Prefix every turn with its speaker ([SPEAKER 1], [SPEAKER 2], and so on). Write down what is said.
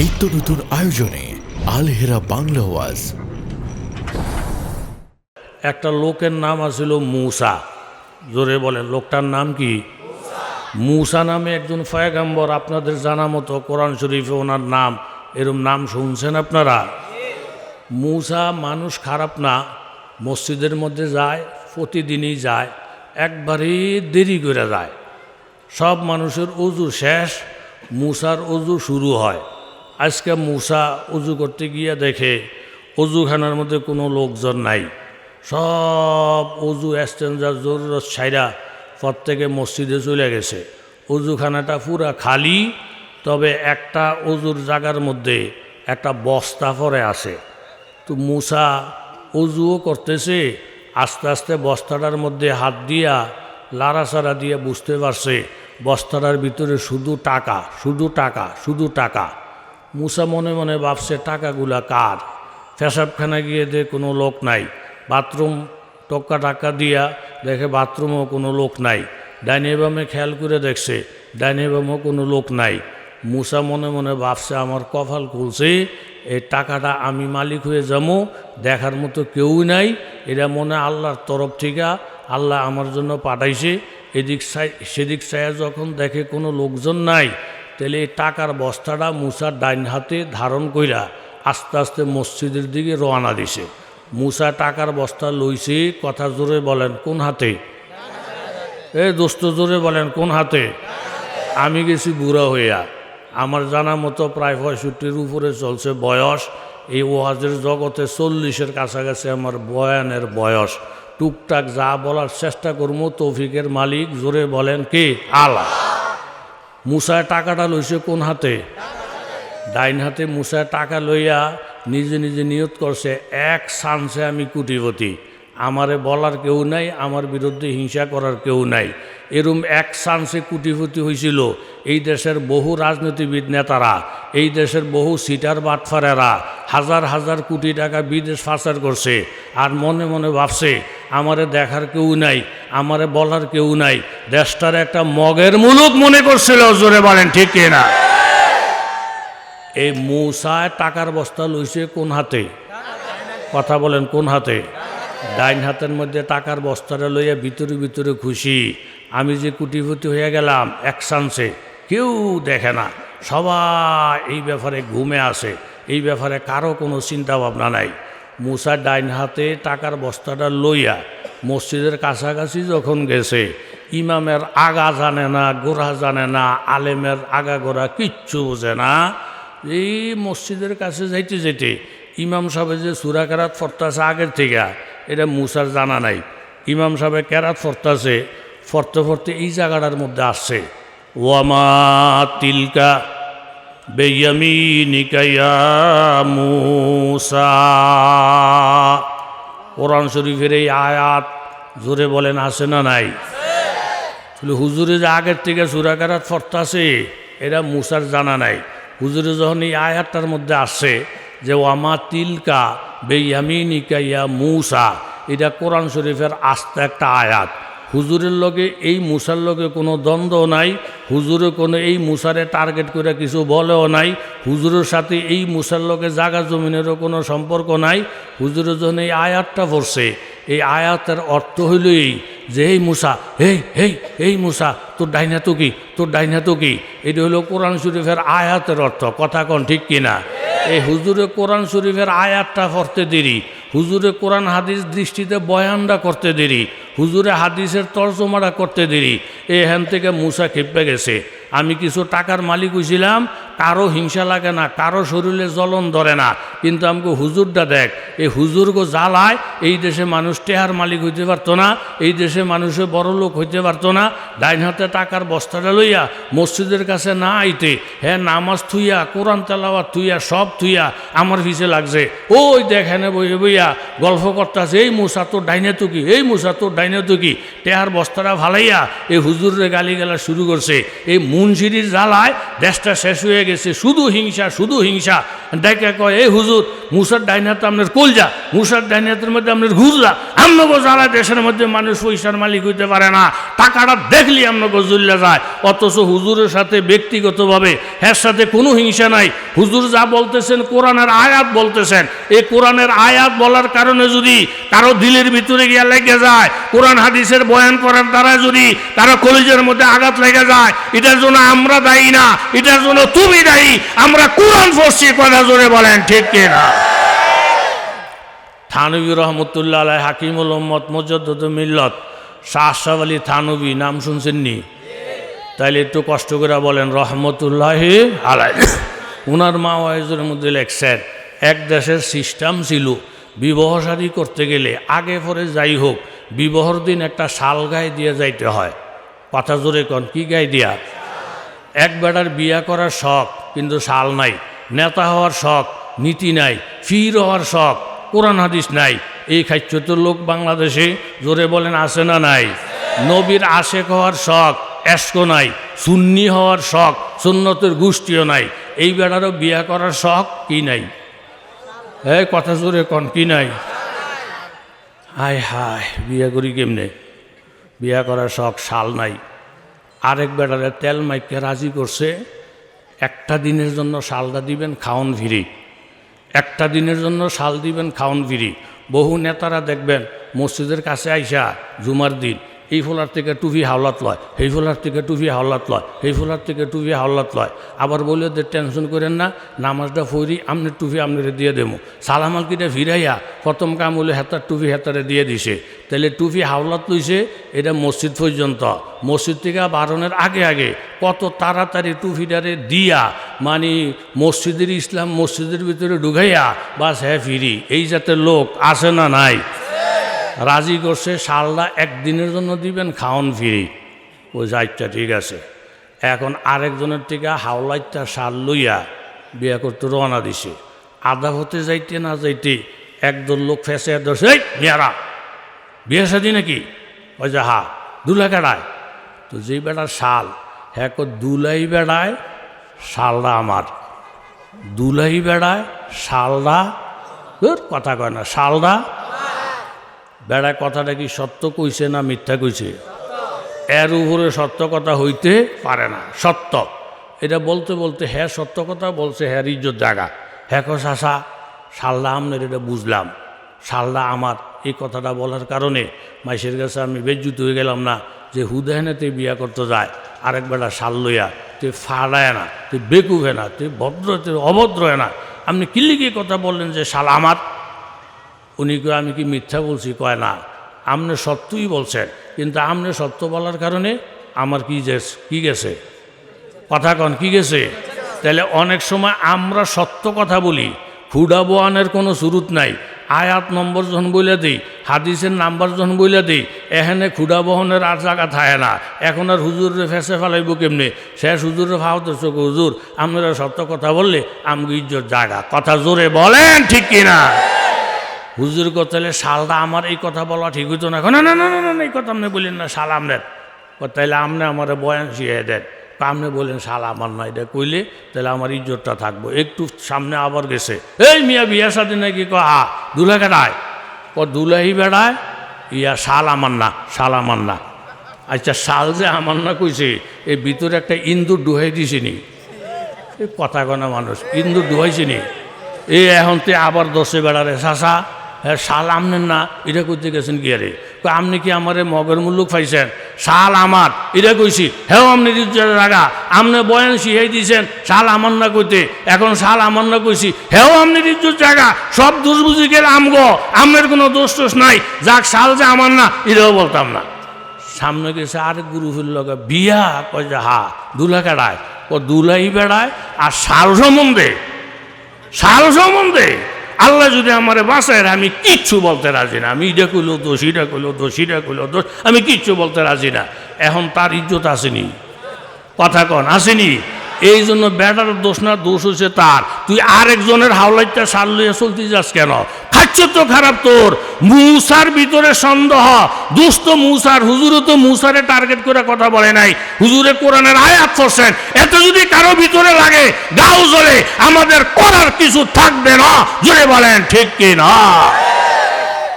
[SPEAKER 1] নিত্য নতুন আয়োজনে আলহেরা বাংলা ওয়াজ।
[SPEAKER 2] একটা লোকের নাম আছিল মূসা। জোরে বলেন, লোকটার নাম কি? মূসা নামে একজন ফয়াগাম্বর আপনাদের জানা মতো কোরআন শরীফে ওনার নাম, এরম নাম শুনছেন আপনারা? মূসা মানুষ খারাপ না, মসজিদের মধ্যে যায়, প্রতিদিনই যায়, একবারই দেরি করে যায়। সব মানুষের অজু শেষ, মূসার অজু শুরু হয়। আজকে মূসা উজু করতে গিয়ে দেখে অজুখানার মধ্যে কোনো লোকজন নাই। সব অজু এক্সচেঞ্জার জরুরত ছাইরা প্রত্যেকে মসজিদে চলে গেছে। অজুখানাটা পুরা খালি, তবে একটা অজুর জায়গার মধ্যে একটা বস্তা পরে আছে। তো মূসা অজুও করতেছে, আস্তে আস্তে বস্তাটার মধ্যে হাত দিয়া, লাড়াচাড়া দিয়ে বুঝতে পারছে, বস্তাটার ভিতরে শুধু টাকা শুধু টাকা শুধু টাকা। মুসা মনে মনে ভাবছে, টাকাগুলা কার? পেশাবখানা গিয়ে দে, কোনো লোক নাই। বাথরুম টক্কা টাক্কা দিয়া দেখে বাথরুমও কোনো লোক নাই। ডাইনে বামে খেয়াল করে দেখছে, ডাইনে বামেও কোনো লোক নাই। মুসা মনে মনে ভাবছে, আমার কপাল খুলছে, এই টাকাটা আমি মালিক হয়ে যাব, দেখার মতো কেউই নাই। এটা মনে আল্লাহর তরফ থেকে আল্লাহ আমার জন্য পাঠাইছে। এদিক সাই, সেদিক সাইয়া যখন দেখে কোনো লোকজন নাই তাহলে এই টাকার বস্তাটা মুসার ডাইন হাতে ধারণ কইরা আস্তে আস্তে মসজিদের দিকে রওনা দিছে। মুসা টাকার বস্তা লইছে, কথা জোরে বলেন, কোন হাতে? এ দোস্ত, জোরে বলেন, কোন হাতে? আমি গেছি বুড়া হইয়া। আমার জানা মতো প্রায় পঁয়ষট্টির উপরে চলছে বয়স। এই ওয়াজের জগতে চল্লিশের কাছাকাছি আমার বয়ানের বয়স। টুকটাক যা বলার চেষ্টা করব তৌফিকের মালিক জোরে বলেন, কে? আলা মুসায় টাকাটা লইছে কোন হাতে? ডাইন হাতে মুসায় টাকা লইয়া নিজে নিজে নিয়ত করছে, এক চান্সে আমি কুটিপতি। আমারে বলার কেউ নাই, আমার বিরুদ্ধে হিংসা করার কেউ নাই। এরম এক চান্সে কুটিপতি হয়েছিল এই দেশের বহু রাজনীতিবিদ নেতারা, এই দেশের বহু সিটার বাটফারেরা, হাজার হাজার কোটি টাকা বিদেশ পাচার করছে, আর মনে মনে ভাবছে আমারে দেখার কেউ নাই, আমারে বলার কেউ নাই। দেশটার একটা মগের মুলুক মনে করছিল, জোরে বলেন, ঠিক না? এই মূসায় টাকার বস্তা লইছে কোন হাতে? কথা বলেন, কোন হাতে? ডাইন হাতের মধ্যে টাকার বস্তাটা লইয়া ভিতরে ভিতরে খুশি। আমি যে কুটিপতি হয়ে গেলাম, এক চান্সে কেউ দেখে না। সবাই এই ব্যাপারে ঘুমে আসে এই ব্যাপারে কারও কোনো চিন্তা ভাবনা নাই। মুসার ডাইন হাতে টাকার বস্তাটা লইয়া মসজিদের কাছাকাছি যখন গেছে, ইমামের আগা জানে না, গোড়া জানে না, আলেমের আগা গোড়া কিচ্ছু বোঝে না। এই মসজিদের কাছে যাইতে যেতে ইমাম সাহেব যে সুরা কেরাত ফরতাছে আগের থেকে, এটা মুসার জানা নাই। ইমাম সাহেব কেরাত ফরতাছে ফরতে ফরতে এই জায়গাটার মধ্যে আসছে ওয়ামা তিলকা বেয়ামিনিকাইয়া মুসা। কোরআন শরীফের এই আয়াত জোরে বলেন আসে না নাই? হুজুরে যে আগের থেকে সুরাকারাত ফরতাছে এরা মুসার জানা নাই। হুজুরে যখন এই আয়াতটার মধ্যে আসছে যে, ওয়ামা তিলকা বেয়ামিনিকা ইয়া মুসা এটা কোরআন শরীফের আস্তে একটা আয়াত। হুজুরের লগে, এই মুসার লগে কোনো দ্বন্দ্ব নাই। হুজুরে কোনো এই মুসারে টার্গেট করে কিছু বলেও নাই। হুজুরের সাথে এই মুসার লগে জাগা জমিনেরও কোনো সম্পর্ক নাই। হুজুরের যখন এই আয়াতটা পড়ছে, এই আয়াতের অর্থ হইল এই যে এই মুসা এই এই এই মুসা তোর ডাইনা তো কি? তোর ডাইনা তো কি? এটা হলো কোরআন শরীফের আয়াতের অর্থ। কথা কন ঠিক কিনা? এই হুজুরে কোরআন শরীফের আয়াতটা পড়তে দেরি। হুজুরে কোরআন হাদিস দৃষ্টিতে বয়ানটা করতে দেরি, হুজুরে হাদিসের তর্জমাটা করতে দেরি। এ হ্যান থেকে মুসা খেপে গেছে। আমি কিছু টাকার মালিক হয়েছিলাম কারও হিংসা লাগে না, কারও শরীরে জ্বলন ধরে না। কিন্তু আমাকে হুজুরটা দেখ, এই হুজুরগো জ্বালায়, এই দেশে মানুষ টেহার মালিক হইতে পারতো না, এই দেশে মানুষে বড় লোক হইতে পারতো না। ডাইন হাতে টাকার বস্তাটা লইয়া মসজিদের কাছে না আইতে হ্যাঁ নামাজ থুইয়া, কোরআন তেলাওয়া থুইয়া, সব থুইয়া আমার পিছে লাগছে। ওই দেখেনে বইয়ে বইয়া গল্প করতেছে, এই মুসা তোর ডাইনে তো কি? এই মুসা তোর ডাইনে তো কি? টেহার বস্তাটা ভালাইয়া এই হুজুরে গালি গালা শুরু করছে। এই মুনসিরির জ্বালায় দেশটা শেষ হয়ে গেছে, শুধু হিংসা শুধু হিংসা। ডেকে কয়, এই হুজুর, মুসার ডাইনাতে আপনার কলজা, মুসার ডাইনাতের মধ্যে আপনার ঘুরলা আমনগো জ্বালা দেশের মধ্যে মানুষ পয়সার মালিক হইতে পারে না, টাকাটা দেখলি আমনগো জুল্লা যায়। অথচ হুজুরের সাথে ব্যক্তিগতভাবে হ্যার সাথে কোনো হিংসা নাই। হুজুর যা বলতেছেন কোরআনের আয়াত বলতেছেন। এই কোরআনের আয়াত বলার কারণে যদি কারও দিলের ভিতরে গিয়া লেগে যায়, কোরআন হাদিসের বয়ান করার দ্বারা যদি কারও কলেজের মধ্যে আঘাত লেগে যায়, এটার জন্য আমরা দায়ী না, এটার জন্য তুমি দায়ী, আমরা কোরআন পড়ছি কথা জোরে বলেন, ঠিক কিনা? থানবী রহমতুল্লাহ আলাই হাকিমুল উম্মত মজদ্দুদ মিল্লত, শাহ আশরাফ আলী থানবী, নাম তাইলে একটু কষ্ট করে বলেন, রহমতুল্লাহ আলাই উনার মা ওয়াইজের মধ্যে লেখছেন, এক দেশের সিস্টেম ছিল বিবাহ করতে গেলে আগে পরে যাই হোক, বিবাহর দিন একটা শাল গায়ে দিয়ে যাইতে হয়। কথা জোরে কন, কি গায়ে দিয়া? এক বিয়া করার শখ, কিন্তু শাল নাই, নেতা হওয়ার শখ, নীতি নাই, ফির হওয়ার শখ, কোরআন হাদিস নাই। এই খাচ্যত লোক বাংলাদেশে জোরে বলেন, আছে না নাই? নবীর আশেক হওয়ার শখ এসকো নাই, সুন্নি হওয়ার শখ, সুন্নতের গোষ্ঠীও নাই। এই বেটারও বিয়া করার শখ কি নাই? এই কথা জোরে কন, কি নাই? হায় হায়, বিয়া করি কেমনে? বিয়া করার শখ শাল নাই। আরেক বেড়ালে তেল মাইকে রাজি করছে, একটা দিনের জন্য শালদা দিবেন, খাওন ভিড়ি। একটা দিনের জন্য শাল দিবেন, খাওন ভিড়ি। বহু নেতারা দেখবেন, মসজিদের কাছে আইসা জুমার দিন এই ফোলার থেকে টুপি হাওলাত লয় এই ফোলার থেকে টুপি হাওলাত লয় এই ফোলার থেকে টুপি হাওলাত লয়। আবার বলে ওদের টেনশন করেন না, নামাজটা ফরি, আমনের টুপি আপনারে দিয়ে দেবো। সালামাল কিটা ফিরাইয়া প্রথম কাম হলে হেতার টুপি হেতারে দিয়ে দিছে। তাহলে টুপি হাওলাত লইছে, এটা মসজিদ পর্যন্ত। মসজিদ থেকে বারণের আগে আগে কত তাড়াতাড়ি টুপিটারে দিয়া মানে মসজিদের ইসলাম মসজিদের ভিতরে ঢুকাইয়া, বাস হ্যাঁ ফিরি। এই জাতের লোক আছে না নাই। রাজি করছে শালটা একদিনের জন্য দিবেন খাওন ফিরি। ও যাইটা ঠিক আছে। এখন আরেকজনের থেকে হাওলাইটা শাল লইয়া বিয়া করতে রওনা দিছে। আদা হতে যাইতে না যাইতে একদল লোক ফেসে ধরছে মেয়ারা বিয়ে সাদি নাকি? ওই যে হা দুলা কেড়ায় তো যেই বেড়ার শাল হ্যাঁ দুলাই বেড়ায় শালটা আমার। দুলাই বেড়ায় শালটা ধুর, কথা কয় না শালটা বেড়া কথাটা কি সত্য কইছে না মিথ্যা কইছে? এর উপরে সত্য কথা হইতে পারে না, সত্য। এটা বলতে বলতে হ্যাঁ সত্য কথা বলছে হ্যাঁ ইজ্জত জাগা। হ্যাঁ শাসা শালদা আমনের এটা বুঝলাম। শালদা আমার, এই কথাটা বলার কারণে মাইসের কাছে আমি বেজ্জুত হয়ে গেলাম না যে হুদায়নাতে বিয়া করতে যায়, আরেক বেলা শাল লইয়া তুই ফাড়ায় না তুই বেকুবে না তুই ভদ্র তুই অভদ্র না। আপনি কিল্লিকে কথা বললেন যে শাল আমার? উনি কয়, আমি কি মিথ্যা বলছি? কয়, না। আপনি সত্যই বলছেন, কিন্তু আপনি সত্য বলার কারণে আমার কি যে, কি গেছে? কথা কন, কি গেছে? তাহলে অনেক সময় আমরা সত্য কথা বলি হুডা বোয়ানের কোনো সুরুত নাই। আয়াত নম্বর যখন বলে দিই, হাদিসের নাম্বার যখন বলে দিই এখানে খুডা বহনের আর জায়গা থাকে না। এখন আর হুজুরে ফেসে ফেলাইব কেমনি? শেষ হুজুরে ফাহতে চোখ হুজুর আপনারা সত্য কথা বললে আমগো ইজ্জত জায়গা কথা জোরে বলেন, ঠিক কিনা? হুজুর কথালে শালটা আমার এই কথা বলা ঠিক হইতো না। না না না এই কথা আপনি বললেন না, শাল আমনের তাইলে আপনি আমার বয়ান শিয়ে দেন। আপনি বললেন শাল আমার না, এটা কইলে তাহলে আমার ইজ্জতটা থাকব। একটু সামনে আবার গেছে। এই মিয়া বিয়া সাথে নাকি? ক আ দুলা কেটায় ক দুলাহি বেড়ায়? ইয়া, শাল আমার না, শাল আমার না। আচ্ছা শাল যে আমার না কইছে এই ভিতরে একটা ইন্দুর ডুহাই দিছিনি এই কথা কনা মানুষ, ইন্দুর ডুহাইছিনি এই এখন তে আবার দশে বেড়ারে শাসা শাল আমনেন না এটা করতে গেছেন আরে? আপনি কি আমার মগের মুল্লুক পাইছেন? শাল আমার এটা কইছি হ্যাঁ আপনি রাগা আপনি বয়ান শিখাই দিয়েছেন শাল আমার না কইতে, এখন শাল আমার না কইছি হ্যাঁ আপনি ইজ্জত জায়গা সব দোষ বুঝি গেলে আমগো আমের কোনো দোষ টোষ নাই, যাক শাল যে আমার না এটাও বলতাম না। সামনে গেছে আর গুরু ফিরল বিয়া কয় যে, হা, দুলা কেড়ায়? ও দুলাই বেড়ায় আর শাল সম্বন্ধে শাল সম্বন্ধে। আল্লাহ যদি আমারে বাঁচায়, আমি কিচ্ছু বলতে রাজি না। আমি এটা কইলো দোষ, এটা কইলো দোষ, এটা কইলো দোষ, আমি কিচ্ছু বলতে রাজি না। এখন তার ইজ্জত আসেনি। কথা কন, আসেনি। এই জন্য বেটার দোষ না, দোষ হচ্ছে তার। তুই আরেকজনের হাওলাইটটা সার লইয়া চলতে যাস কেন? তো খারাপ তোর। মূসার ভিতরে সন্দেহ। দুষ্ট মূসার, হুজুরও তো মূসারে টার্গেট করে কথা বলে নাই। হুজুরে কোরআনের আয়াত করছেন এত যদি কারও ভিতরে লাগে, গাও জলে আমাদের করার কিছু থাকবে না। জুড়ে বলেন, ঠিক কি না